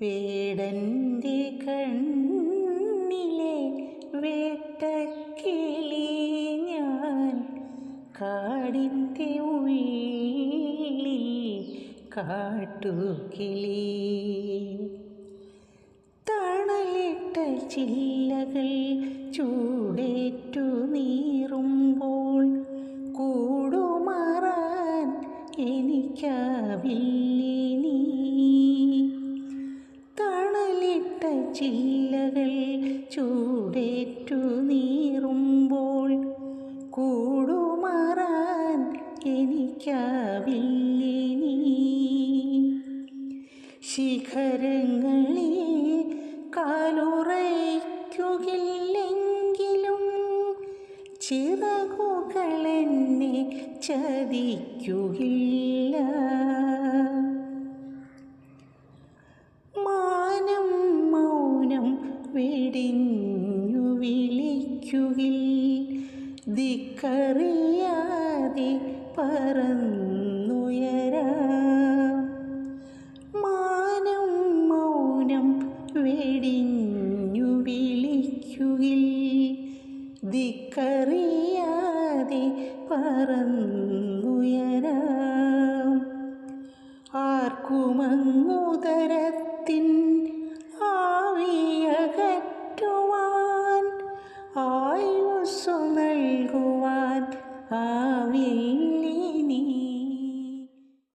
വേടന്റെ കണ്ണിലെ വേട്ടക്കിളി ഞാൻ കാടിന്റെ ഉള്ളിൽ കാട്ടുകിളി. തണലിട്ട ചില്ലകൾ ചൂടേറ്റു നീറുമ്പോൾ കൂടുമാറാൻ എനിക്കാവില്ലിനി ചില്ലകൾ ചൂടേറ്റു നീറുമ്പോൾ കൂടുമാറാൻ എനിക്കാവില്ലിനി ശിഖരങ്ങളിൽ കാലുറയ്ക്കുകില്ലെങ്കിലും ചിറകുകളെന്നെ ചതിക്കുകില്ല. വിളിക്കുകിൽ ദിക്കറിയാതെ പറന്നുയരാ. മാനം മൗനം വെടിഞ്ഞു വിളിക്കുകിൽ ദിക്കറിയാതെ പറന്നുയരാം. ആർക്കുമങ്ങുദരത്തിൻ